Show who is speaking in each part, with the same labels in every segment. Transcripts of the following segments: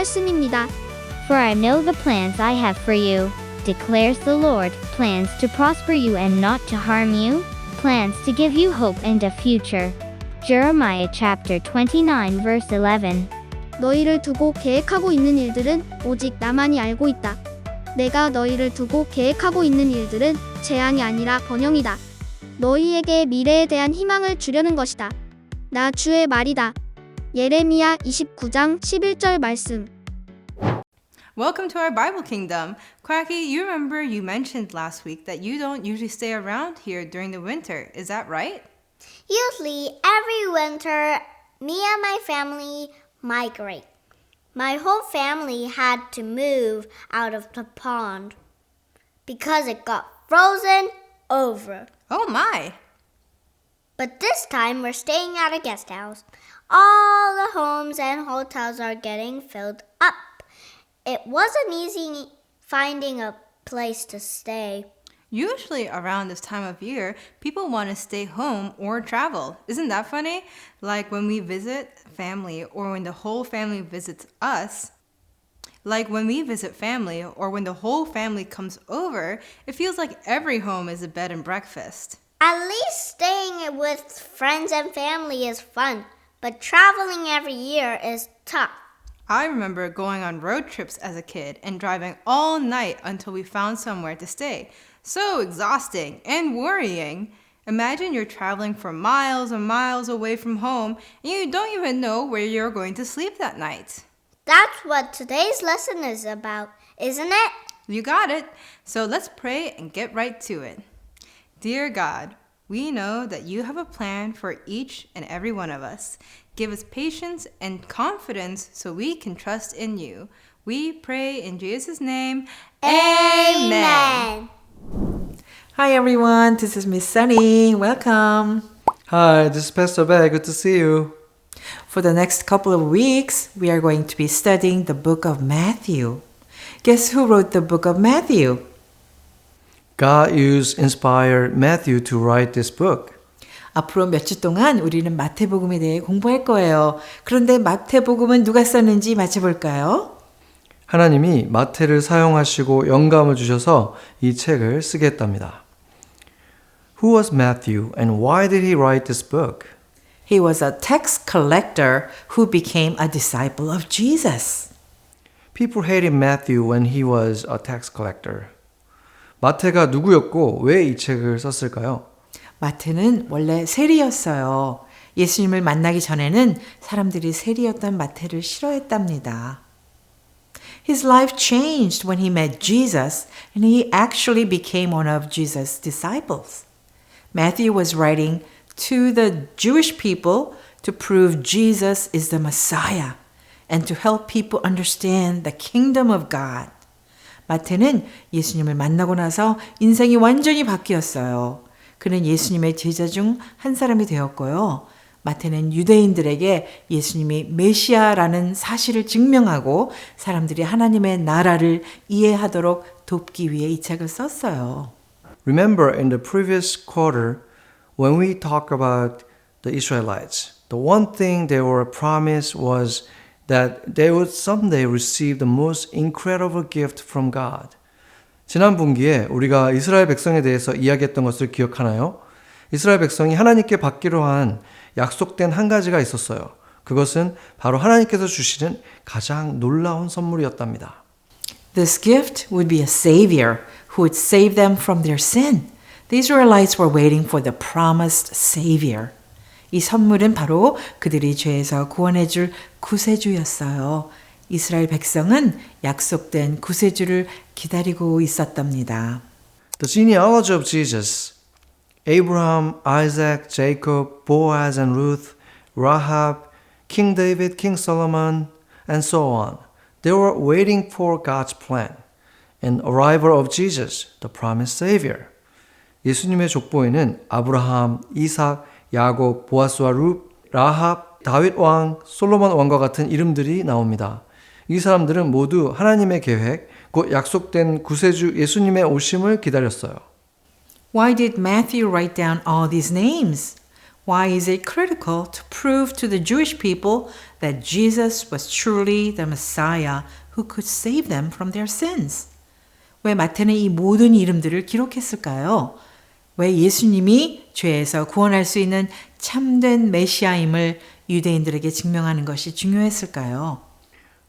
Speaker 1: 말씀입니다.
Speaker 2: For I know the plans I have for you, declares the Lord plans to prosper you and not to harm you, plans to give you hope and a future. Jeremiah chapter 29, verse 11.
Speaker 1: 너희를 두고 계획하고 있는 일들은 오직 나만이 알고 있다. 내가 너희를 두고 계획하고 있는 일들은 재앙이 아니라 번영이다. 너희에게 미래에 대한 희망을 주려는 것이다. 나 주의 말이다. 예레미야 29장 11절 말씀.
Speaker 3: Welcome to our Bible Kingdom. Quacky, you remember you mentioned last week that you don't usually stay around here during the winter. Is that right?
Speaker 4: Usually, every winter, me and my family migrate. My whole family had to move out of the pond because it got frozen over.
Speaker 3: Oh my!
Speaker 4: But this time, we're staying at a guest house. All the homes and hotels are getting filled up. It wasn't easy finding a place to stay.
Speaker 3: Usually around this time of year, people want to stay home or travel. Isn't that funny? Like when we visit family or when the whole family visits us. Like when we visit family or when the whole family comes over, it feels like every home is a bed and breakfast.
Speaker 4: At least staying with friends and family is fun, but traveling every year is tough.
Speaker 3: I remember going on road trips as a kid and driving all night until we found somewhere to stay. So exhausting and worrying. Imagine you're traveling for miles and miles away from home and you don't even know where you're going to sleep that night.
Speaker 4: That's what today's lesson is about, isn't it?
Speaker 3: You got it. So let's pray and get right to it. Dear God, we know that you have a plan for each and every one of us. Give us patience and confidence so we can trust in you. We pray in Jesus' name. Amen.
Speaker 5: Hi everyone, this is Miss Sunny. Welcome.
Speaker 6: Hi, this is Pastor Bear. Good to see you.
Speaker 5: For the next couple of weeks, we are going to be studying the book of Matthew. Guess who wrote the book of Matthew?
Speaker 6: God used inspired Matthew to write this book.
Speaker 5: 앞으로 몇 주 동안 우리는 마태복음에 대해 공부할 거예요. 그런데 마태복음은 누가 썼는지 맞춰볼까요?
Speaker 6: 하나님이 마태를 사용하시고 영감을 주셔서 이 책을 쓰게 했답니다. Who was Matthew and why did he write this book?
Speaker 5: He was a tax collector who became a disciple of Jesus.
Speaker 6: People hated Matthew when he was a tax collector. 마태가 누구였고 왜 이 책을 썼을까요?
Speaker 5: 마태는 원래 세리였어요. 예수님을 만나기 전에는 사람들이 세리였던 마태를 싫어했답니다. His life changed when he met Jesus and he actually became one of Jesus' disciples. Matthew was writing to the Jewish people to prove Jesus is the Messiah and to help people understand the kingdom of God. 마태는 예수님을 만나고 나서 인생이 완전히 바뀌었어요. 그는 예수님의 제자 중 한 사람이 되었고요. 마태는 유대인들에게 예수님이 메시아라는 사실을 증명하고 사람들이 하나님의 나라를 이해하도록 돕기 위해 이 책을 썼어요.
Speaker 6: Remember in the previous quarter when we talk about the Israelites, the one thing they were promised was that they would someday receive the most incredible gift from God. 지난 분기에 우리가 이스라엘 백성에 대해서 이야기했던 것을 기억하나요? 이스라엘 백성이 하나님께 받기로 한 약속된 한 가지가 있었어요. 그것은 바로 하나님께서 주시는 가장 놀라운 선물이었답니다.
Speaker 5: This gift would be a savior who would save them from their sin. The Israelites were waiting for the promised savior. 이 선물은 바로 그들이 죄에서 구원해 줄 구세주였어요. 이스라엘 백성은 약속된 구세주를 기다리고 있었답니다.
Speaker 6: The genealogy of Jesus Abraham, Isaac, Jacob, Boaz and Ruth, Rahab, King David, King Solomon, and so on. They were waiting for God's plan and arrival of Jesus, the promised Savior. 예수님의 족보에는 아브라함, 이삭, 야곱, 보아스와 룻, 라합, 다윗 왕, 솔로몬 왕과 같은 이름들이 나옵니다. 이 사람들은 모두 하나님의 계획, 곧 약속된 구세주 예수님의 오심을 기다렸어요.
Speaker 5: Why did Matthew write down all these names? Why is it critical to prove to the Jewish people that Jesus was truly the Messiah who could save them from their sins? 왜 마태는 이 모든 이름들을 기록했을까요? 왜 예수님이 죄에서 구원할 수 있는 참된 메시아임을 유대인들에게 증명하는 것이 중요했을까요?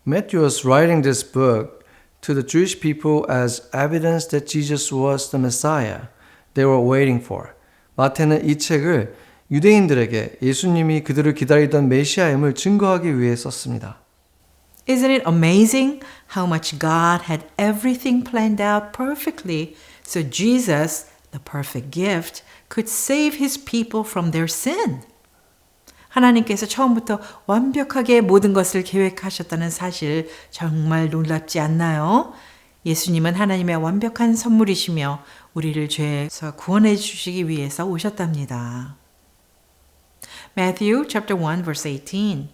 Speaker 6: Matthew was writing this book to the Jewish people as evidence that Jesus was the Messiah they were waiting for. 마태는 이 책을 유대인들에게 예수님이 그들을 기다리던 메시아임을 증거하기 위해 썼습니다.
Speaker 5: Isn't it amazing how much God had everything planned out perfectly so Jesus, the perfect gift, could save his people from their sin? 하나님께서 처음부터 완벽하게 모든 것을 계획하셨다는 사실 정말 놀랍지 않나요? 예수님은 하나님의 완벽한 선물이시며 우리를 죄에서 구원해 주시기 위해서 오셨답니다. Matthew chapter 1 verse 18.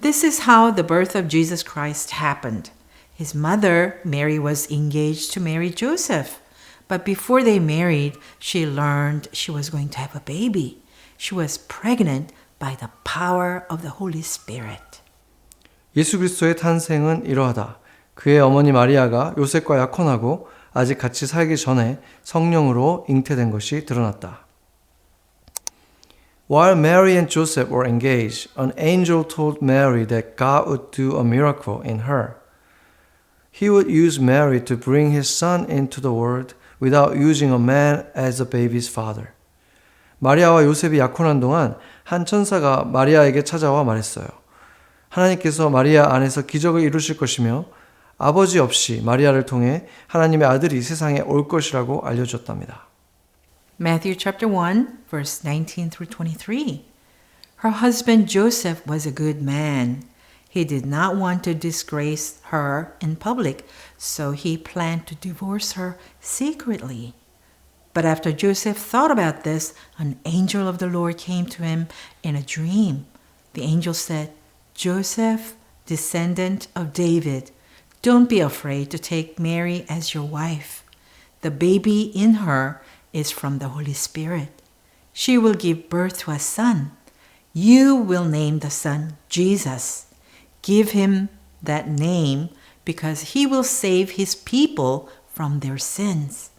Speaker 5: This is how the birth of Jesus Christ happened. His mother, Mary, was engaged to marry Joseph. But before they married, she learned she was going to have a baby. She was pregnant by the power of the Holy Spirit.
Speaker 6: 예수 그리스도의 탄생은 이러하다. 그의 어머니 마리아가 요셉과 약혼하고 아직 같이 살기 전에 성령으로 잉태된 것이 드러났다. While Mary and Joseph were engaged, an angel told Mary that God would do a miracle in her. He would use Mary to bring his son into the world without using a man as a baby's father. 마리아와 요셉이 약혼한 동안 한 천사가 마리아에게 찾아와 말했어요. 하나님께서 마리아 안에서 기적을 이루실 것이며 아버지 없이 마리아를 통해 하나님의 아들이 세상에 올 것이라고 알려줬답니다.
Speaker 5: Matthew chapter 1, verse 19 through 23. Her husband Joseph was a good man. He did not want to disgrace her in public, so he planned to divorce her secretly. But after Joseph thought about this, an angel of the Lord came to him in a dream. The angel said, Joseph, descendant of David, don't be afraid to take Mary as your wife. The baby in her is from the Holy Spirit. She will give birth to a son. You will name the son Jesus. Give him that name because he will save his people from their sins.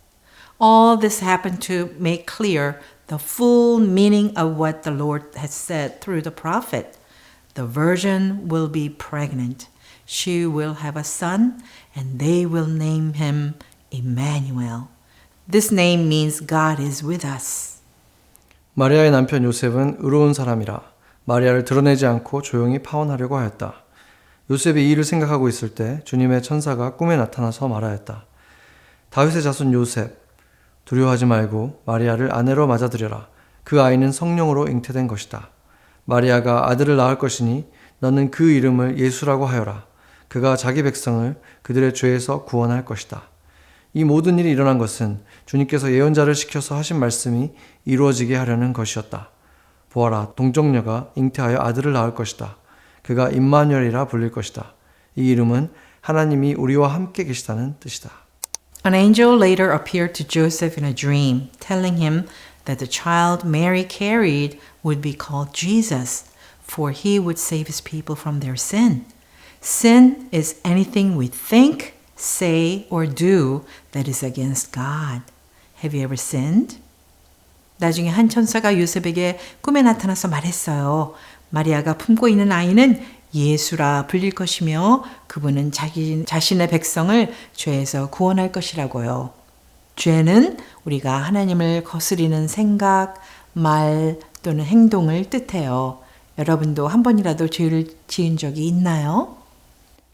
Speaker 5: All this happened to make clear the full meaning of what the Lord has said through the prophet. The virgin will be pregnant. She will have a son, and they will name him Emmanuel. This name means God is with us.
Speaker 6: 마리아의 남편 요셉은 의로운 사람이라 마리아를 드러내지 않고 조용히 파혼하려고 하였다. 요셉이 이 일을 생각하고 있을 때 주님의 천사가 꿈에 나타나서 말하였다. 다윗의 자손 요셉, 두려워하지 말고 마리아를 아내로 맞아들여라. 그 아이는 성령으로 잉태된 것이다. 마리아가 아들을 낳을 것이니 너는 그 이름을 예수라고 하여라. 그가 자기 백성을 그들의 죄에서 구원할 것이다. 이 모든 일이 일어난 것은 주님께서 예언자를 시켜서 하신 말씀이 이루어지게 하려는 것이었다. 보아라, 동정녀가 잉태하여 아들을 낳을 것이다. 그가 임마누엘이라 불릴 것이다. 이 이름은 하나님이 우리와 함께 계시다는 뜻이다.
Speaker 5: An angel later appeared to Joseph in a dream, telling him that the child Mary carried would be called Jesus, for he would save his people from their sin. Sin is anything we think, say, or do that is against God. Have you ever sinned? 나중에 한 천사가 요셉에게 꿈에 나타나서 말했어요. 마리아가 품고 있는 아이는 예수라 불릴 것이며 그분은 자기 자신의 백성을 죄에서 구원할 것이라고요. 죄는 우리가 하나님을 거스리는 생각, 말 또는 행동을 뜻해요. 여러분도 한 번이라도 죄를 지은 적이 있나요?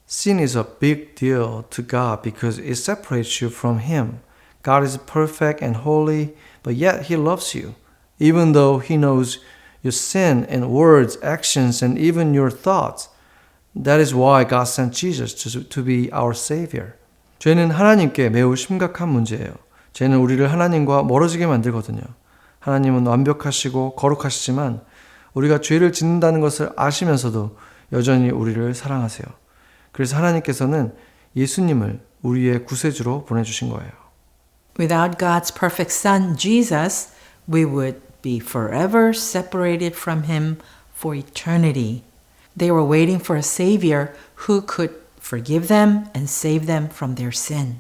Speaker 6: Sin is a big deal to God because it separates you from Him. God is perfect and holy, but yet He loves you. Even though He knows your sin in words, actions, and even your thoughts. That is why God sent Jesus to, to be our Savior. 죄는 하나님께 매우 심각한 문제예요. 죄는 우리를 하나님과 멀어지게 만들거든요. 하나님은 완벽하시고 거룩하시지만 우리가 죄를 짓는다는 것을 아시면서도 여전히 우리를 사랑하세요. 그래서 하나님께서는 예수님을 우리의 구세주로 보내주신 거예요.
Speaker 5: Without God's perfect son Jesus, we would be forever separated from him for eternity. They were waiting for a Savior who could forgive them and save them from their sin.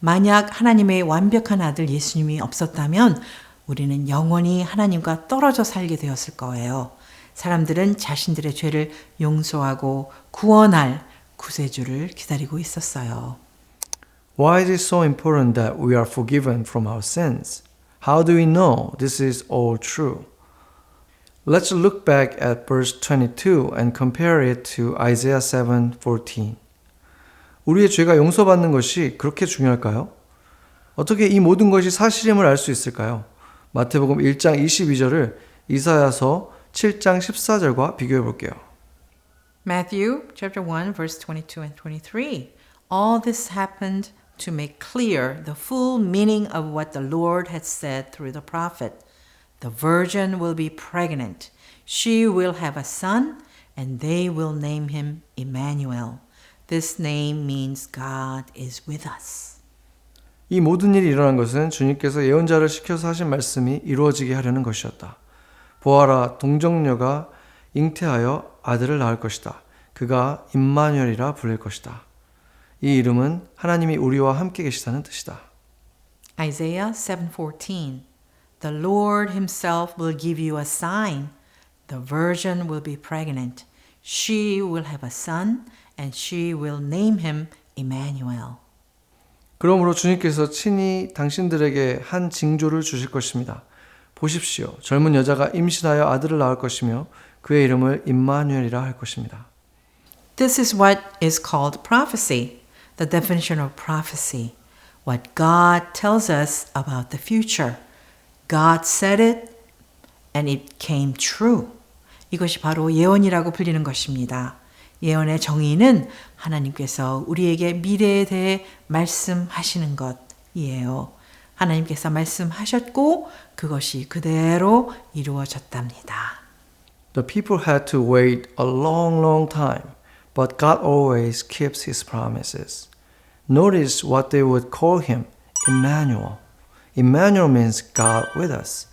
Speaker 5: 만약 하나님의 완벽한 아들 예수님이 없었다면 우리는 영원히 하나님과 떨어져 살게 되었을 거예요. 사람들은 자신들의 죄를 용서하고 구원할 구세주를 기다리고 있었어요.
Speaker 6: Why is it so important that we are forgiven from our sins? How do we know this is all true? Let's look back at verse 22 and compare it to Isaiah 7:14. 우리의 죄가 용서받는 것이 그렇게 중요할까요? 어떻게 이 모든 것이 사실임을 알 수 있을까요? 마태복음 1장 22절을 이사야서 7장 14절과 비교해 볼게요.
Speaker 5: Matthew chapter 1 verse 22 and 23. All this happened to make clear the full meaning of what the Lord had said through the prophet. The virgin will be pregnant. She will have a son and they will name him Emmanuel. This name means God is with us.
Speaker 6: 이 모든 일이 일어난 것은 주님께서 예언자를 시켜서 하신 말씀이 이루어지게 하려는 것이었다. 보아라 동정녀가 잉태하여 아들을 낳을 것이다. 그가 임마누엘이라 불릴 것이다. 이 이름은 하나님이 우리와 함께 계시다는 뜻이다.
Speaker 5: Isaiah 7:14 The Lord himself will give you a sign the virgin will be pregnant she will have a son and she will name him Emmanuel
Speaker 6: 그러므로 주님께서 친히 당신들에게 한 징조를 주실 것입니다. 보십시오. 젊은 여자가 임신하여 아들을 낳을 것이며 그의 이름을 임마누엘이라 할 것입니다.
Speaker 5: This is what is called prophecy the definition of prophecy what God tells us about the future God said it and it came true 이것이 바로 예언이라고 불리는 것입니다. 예언의 정의는 하나님께서 우리에게 미래에 대해 말씀하시는 것이에요. 하나님께서 말씀하셨고 그것이 그대로 이루어졌답니다.
Speaker 6: The people had to wait a long, long time, but God always keeps his promises. Notice what they would call him Emmanuel. Emmanuel means God with us.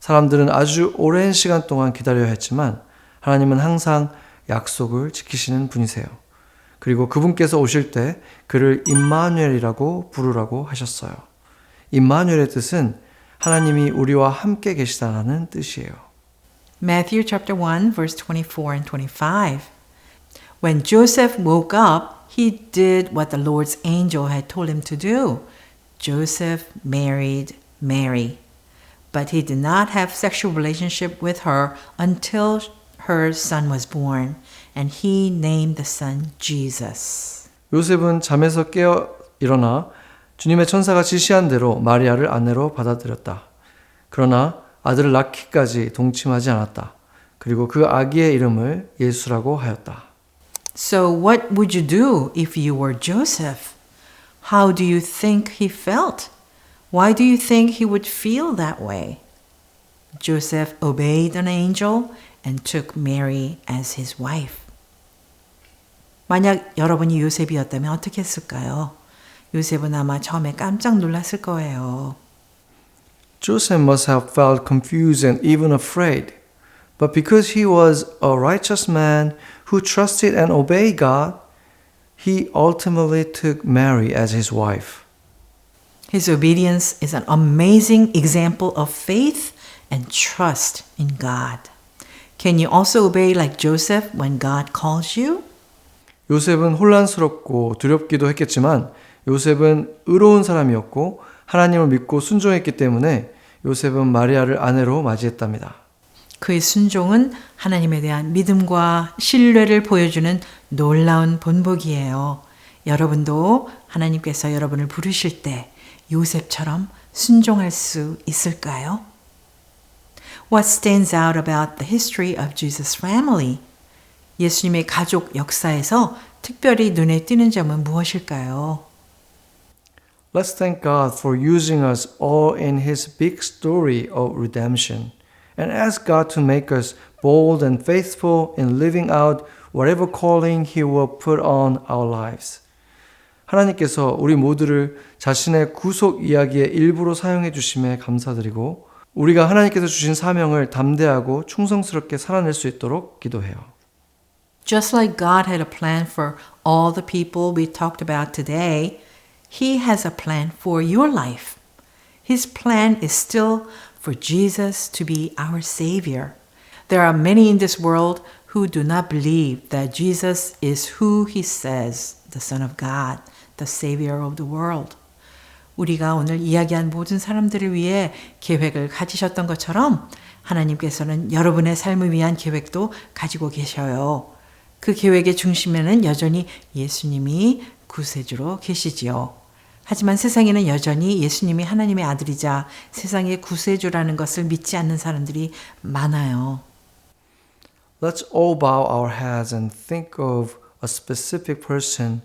Speaker 6: 사람들은 아주 오랜 시간 동안 기다려야 했지만 하나님은 항상 약속을 지키시는 분이세요. 그리고 그분께서 오실 때 그를 임마누엘이라고 부르라고 하셨어요. 임마누엘의 뜻은 하나님이 우리와 함께 계시다는 뜻이에요.
Speaker 5: Matthew chapter 1 verse 24 and 25. When Joseph woke up, he did what the Lord's angel had told him to do. Joseph married Mary, but he did not have sexual relationship with her until her son was born, and he named the son Jesus.
Speaker 6: 요셉은 잠에서 깨어 일어나 주님의 천사가 지시한 대로 마리아를 아내로 받아들였다. 그러나 아들을 낳기까지 동침하지 않았다. 그리고 그 아기의 이름을 예수라고 하였다.
Speaker 5: So what would you do if you were Joseph? How do you think he felt? Why do you think he would feel that way? Joseph obeyed an angel and took Mary as his wife. 만약 여러분이 요셉이었다면 어떻게 했을까요? 요셉은 아마 처음에 깜짝 놀랐을 거예요.
Speaker 6: Joseph must have felt confused and even afraid. But because he was a righteous man who trusted and obeyed God, he ultimately took Mary as his wife.
Speaker 5: His obedience is an amazing example of faith and trust in God. Can you also obey like Joseph when God calls you?
Speaker 6: 요셉은 혼란스럽고 두렵기도 했겠지만 요셉은 의로운 사람이었고 하나님을 믿고 순종했기 때문에 요셉은 마리아를 아내로 맞이했답니다.
Speaker 5: 그의 순종은 하나님에 대한 믿음과 신뢰를 보여주는 놀라운 본보기예요. 여러분도 하나님께서 여러분을 부르실 때 요셉처럼 순종할 수 있을까요? What stands out about the history of Jesus' family? 예수님의 가족 역사에서 특별히 눈에 띄는 점은 무엇일까요?
Speaker 6: Let's thank God for using us all in His big story of redemption and ask God to make us bold and faithful in living out whatever calling He will put on our lives. 하나님께서 우리 모두를 자신의 구속 이야기의 일부로 사용해 주심에 감사드리고 우리가 하나님께서 주신 사명을 담대하고 충성스럽게 살아낼 수 있도록 기도해요.
Speaker 5: Just like God had a plan for all the people we talked about today, He has a plan for your life. His plan is still for Jesus to be our Savior. There are many in this world who do not believe that Jesus is who He says, the Son of God, the Savior of the world. 우리가 오늘 이야기한 모든 사람들을 위해 계획을 가지셨던 것처럼 하나님께서는 여러분의 삶을 위한 계획도 가지고 계셔요. 그 계획의 중심에는 여전히 예수님이 구세주로 계시지요. 하지만 세상에는 여전히 예수님이 하나님의 아들이자 세상의 구세주라는 것을 믿지 않는 사람들이 많아요.
Speaker 6: Let's all bow our heads and think of a specific person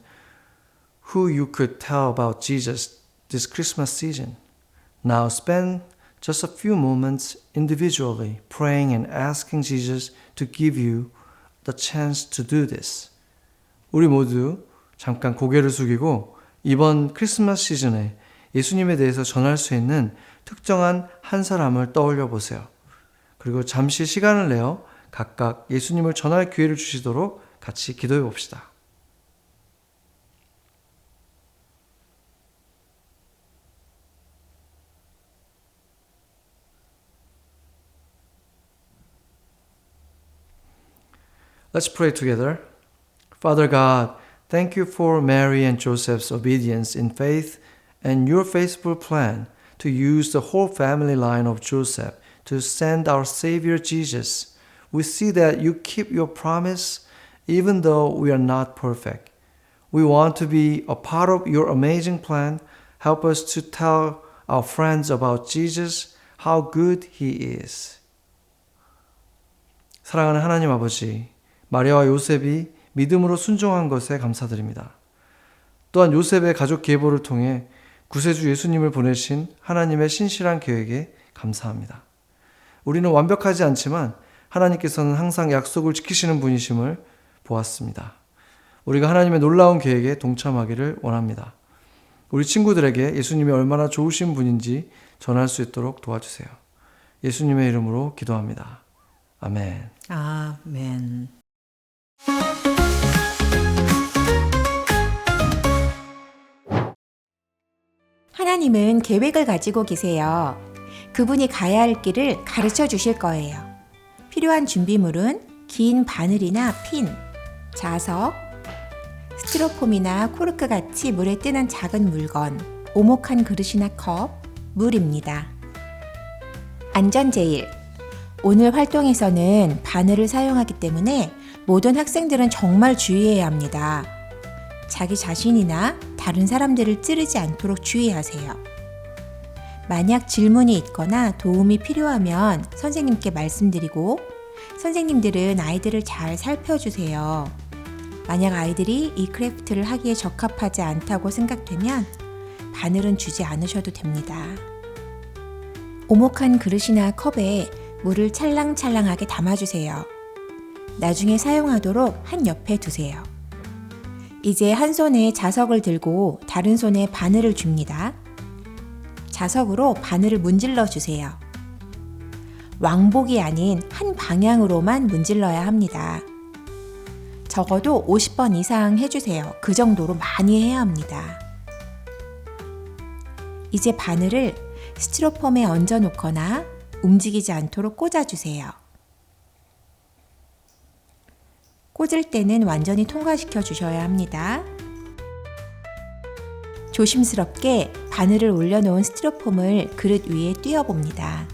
Speaker 6: who you could tell about Jesus this Christmas season. Now spend just a few moments individually praying and asking Jesus to give you the chance to do this. 우리 모두 잠깐 고개를 숙이고 이번 크리스마스 시즌에 예수님에 대해서 전할 수 있는 특정한 한 사람을 떠올려 보세요. 그리고 잠시 시간을 내어 각각 예수님을 전할 기회를 주시도록 같이 기도해 봅시다. Let's pray together. Father God, thank you for Mary and Joseph's obedience in faith and your faithful plan to use the whole family line of Joseph to send our Savior Jesus. We see that you keep your promise even though we are not perfect. We want to be a part of your amazing plan. Help us to tell our friends about Jesus, how good he is. 사랑하는 하나님 아버지, 마리아와 요셉이 믿음으로 순종한 것에 감사드립니다. 또한 요셉의 가족 계보를 통해 구세주 예수님을 보내신 하나님의 신실한 계획에 감사합니다. 우리는 완벽하지 않지만 하나님께서는 항상 약속을 지키시는 분이심을 보았습니다. 우리가 하나님의 놀라운 계획에 동참하기를 원합니다. 우리 친구들에게 예수님이 얼마나 좋으신 분인지 전할 수 있도록 도와주세요. 예수님의 이름으로 기도합니다. 아멘.
Speaker 5: 아멘.
Speaker 7: 하나님은 계획을 가지고 계세요. 그분이 가야 할 길을 가르쳐 주실 거예요. 필요한 준비물은 긴 바늘이나 핀, 자석, 스티로폼이나 코르크 같이 물에 뜨는 작은 물건, 오목한 그릇이나 컵, 물입니다. 안전 제일. 오늘 활동에서는 바늘을 사용하기 때문에 모든 학생들은 정말 주의해야 합니다. 자기 자신이나 다른 사람들을 찌르지 않도록 주의하세요. 만약 질문이 있거나 도움이 필요하면 선생님께 말씀드리고 선생님들은 아이들을 잘 살펴주세요. 만약 아이들이 이 크래프트를 하기에 적합하지 않다고 생각되면 바늘은 주지 않으셔도 됩니다. 오목한 그릇이나 컵에 물을 찰랑찰랑하게 담아주세요. 나중에 사용하도록 한 옆에 두세요. 이제 한 손에 자석을 들고 다른 손에 바늘을 줍니다. 자석으로 바늘을 문질러 주세요. 왕복이 아닌 한 방향으로만 문질러야 합니다. 적어도 50번 이상 해주세요. 그 정도로 많이 해야 합니다. 이제 바늘을 스티로폼에 얹어 놓거나 움직이지 않도록 꽂아주세요. 꽂을 때는 완전히 통과시켜 주셔야 합니다. 조심스럽게 바늘을 올려놓은 스티로폼을 그릇 위에 띄워봅니다.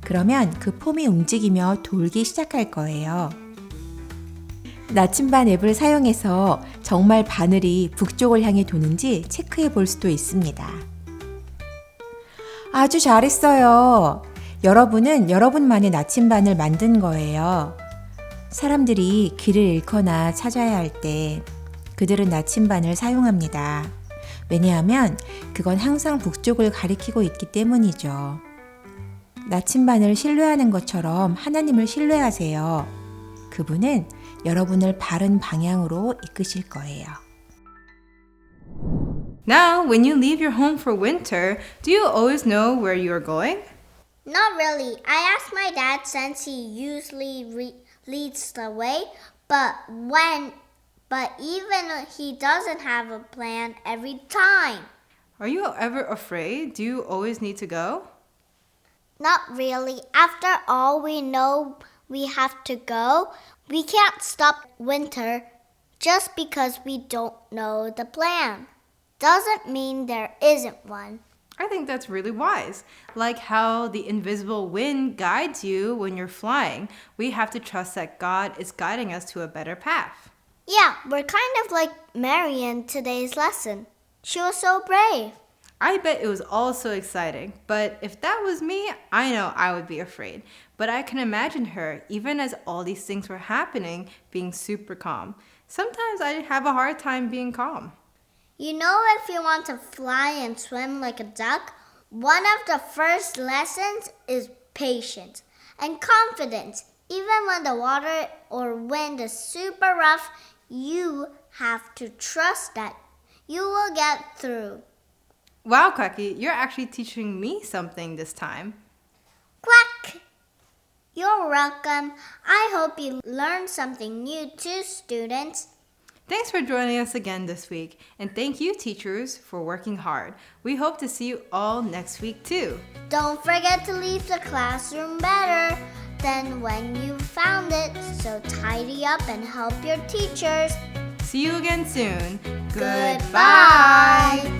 Speaker 7: 그러면 그 폼이 움직이며 돌기 시작할 거예요. 나침반 앱을 사용해서 정말 바늘이 북쪽을 향해 도는지 체크해 볼 수도 있습니다. 아주 잘했어요. 여러분은 여러분만의 나침반을 만든 거예요. 사람들이 길을 잃거나 찾아야 할 때 그들은 나침반을 사용합니다. 왜냐하면 그건 항상 북쪽을 가리키고 있기 때문이죠. 나침반을 신뢰하는 것처럼 하나님을 신뢰하세요. 그분은 여러분을 바른 방향으로 이끄실 거예요.
Speaker 3: Now, when you leave your home for winter, do you always know where you are going?
Speaker 4: Not really. I asked my dad since he usually re- leads the way, but when but even he doesn't have a plan every time.
Speaker 3: Are you ever afraid? Do you always need to go?
Speaker 4: Not really. After all we know we have to go, we can't stop winter just because we don't know the plan. Doesn't mean there isn't one.
Speaker 3: I think that's really wise. Like how the invisible wind guides you when you're flying, we have to trust that God is guiding us to a better path.
Speaker 4: Yeah, we're kind of like Mary in today's lesson. She was so brave.
Speaker 3: I bet it was all so exciting, but if that was me, I know I would be afraid. But I can imagine her, even as all these things were happening, being super calm. Sometimes I have a hard time being calm.
Speaker 4: You know, if you want to fly and swim like a duck, one of the first lessons is patience and confidence. Even when the water or wind is super rough, you have to trust that you will get through.
Speaker 3: Wow, Quacky, you're actually teaching me something this time.
Speaker 4: Quack! You're welcome. I hope you learned something new too, students.
Speaker 3: Thanks for joining us again this week, and thank you, teachers, for working hard. We hope to see you all next week, too.
Speaker 4: Don't forget to leave the classroom better than when you found it, so tidy up and help your teachers.
Speaker 3: See you again soon.
Speaker 4: Goodbye.